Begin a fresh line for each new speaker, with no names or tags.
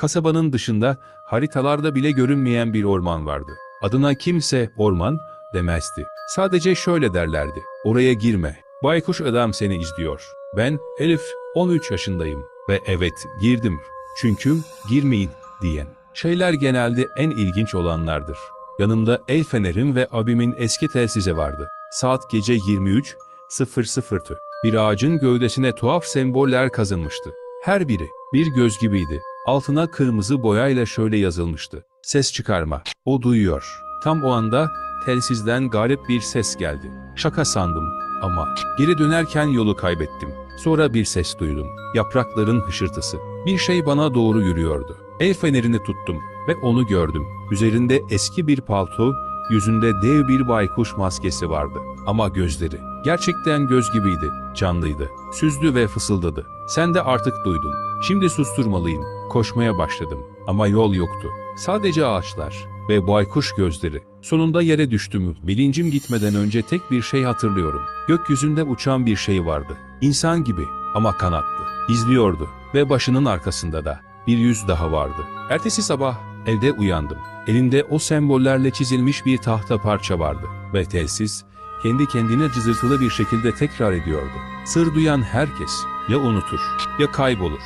Kasabanın dışında haritalarda bile görünmeyen bir orman vardı. Adına kimse orman demezdi. Sadece şöyle derlerdi. Oraya girme. Baykuş adam seni izliyor. Ben Elif 13 yaşındayım ve evet girdim. Çünkü girmeyin diyen şeyler genelde en ilginç olanlardır. Yanımda el fenerim ve abimin eski telsizi vardı. Saat gece 23.00'tü. Bir ağacın gövdesine tuhaf semboller kazınmıştı. Her biri bir göz gibiydi. Altına kırmızı boyayla şöyle yazılmıştı. Ses çıkarma. O duyuyor. Tam o anda telsizden garip bir ses geldi. Şaka sandım ama geri dönerken yolu kaybettim. Sonra bir ses duydum. Yaprakların hışırtısı. Bir şey bana doğru yürüyordu. El fenerini tuttum ve onu gördüm. Üzerinde eski bir palto, yüzünde dev bir baykuş maskesi vardı. Ama gözleri gerçekten göz gibiydi, canlıydı. Süzdü ve fısıldadı. Sen de artık duydun. Şimdi susturmalıyım. Koşmaya başladım ama yol yoktu. Sadece ağaçlar ve baykuş gözleri. Sonunda yere düştüm. Bilincim gitmeden önce tek bir şey hatırlıyorum. Gökyüzünde uçan bir şey vardı. İnsan gibi ama kanatlı. İzliyordu ve başının arkasında da bir yüz daha vardı. Ertesi sabah evde uyandım. Elinde o sembollerle çizilmiş bir tahta parça vardı ve telsiz kendi kendine cızırtılı bir şekilde tekrar ediyordu. Sır duyan herkes ya unutur ya kaybolur.